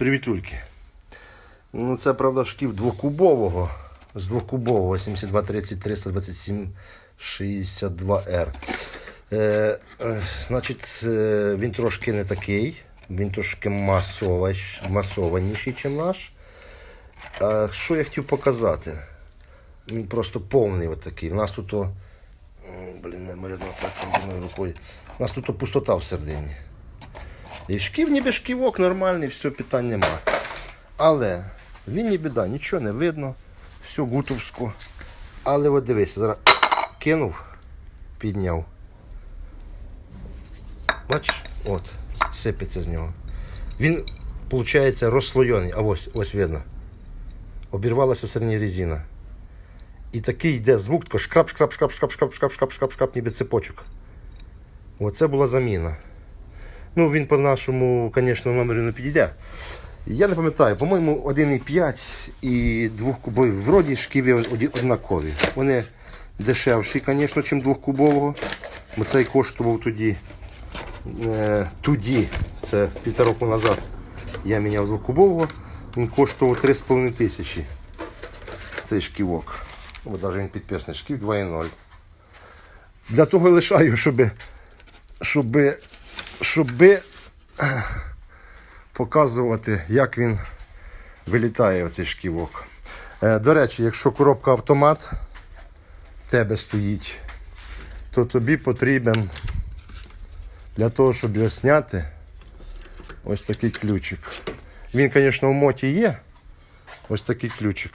Привітульки. Ну, це, правда, шків двокубового. З двокубового 7230 327 62R. Е, е, значить, е, він трошки не такий. Він трошки масоваш, масованіший, ніж наш. А що я хотів показати? Він просто повний отакий. У нас тут. О... Блін, малюно так рукою. У нас тут пустота всередині. І в шків ніби шківок нормальний, все, питань нема. Але він ні біда, нічого не видно, все гутовську. Але от дивись, зараз кинув, підняв. Бачиш, от, сипеться з нього. Він, виходить, розслойоний, а ось ось видно. Обірвалася в середній резина. І такий йде звук, тако шкрап-шкрап-шкрап-шкрап-шкрап-шкрап-шкрап-шкрап, ніби цепочок. Оце була заміна. Ну, він по нашому, звісно, номеру не підійде. Я не пам'ятаю, по-моєму, 1,5 і двохкубовий. Вроді шківи оді- однакові. Вони дешевші, звісно, ніж двохкубового. Бо цей коштував тоді. Е, тоді, це півтора року назад, я міняв двохкубового. Він коштував 3,5 тисячі. Цей шківок. Навіть він підписаний шків 2,0. Для того і лишаю, щоб, щоб, щоб показувати, як він вилітає оцей шківок. Е, До речі, якщо коробка автомат в тебе стоїть, то тобі потрібен для того, щоб його зняти, ось такий ключик. Він, звісно, в моті є. Ось такий ключик,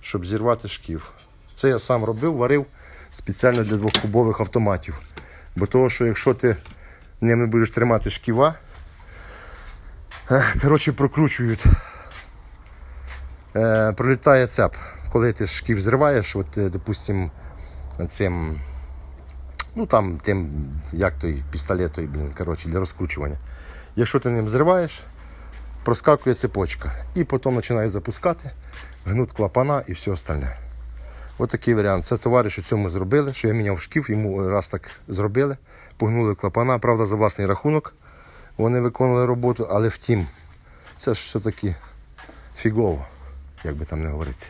щоб зірвати шків. Це я сам робив, варив спеціально для двохкубових автоматів. Бо того, що якщо ти ними будеш тримати шківа, е, коротше, прокручують. Е, пролітає цеп. Коли ти шків зриваєш, от, е, допустим, цим, ну там тим, як той пістолет, той, блін, коротше, для розкручування. Якщо ти ним зриваєш, проскакує цепочка. І потім починають запускати, гнуть клапана і все остальне. Ось такий варіант. Це товариші цьому зробили, що я міняв шків, йому раз так зробили, погнули клапана, правда, за власний рахунок. Вони виконували роботу, але втім, це ж все-таки фігово, як би там не говорити.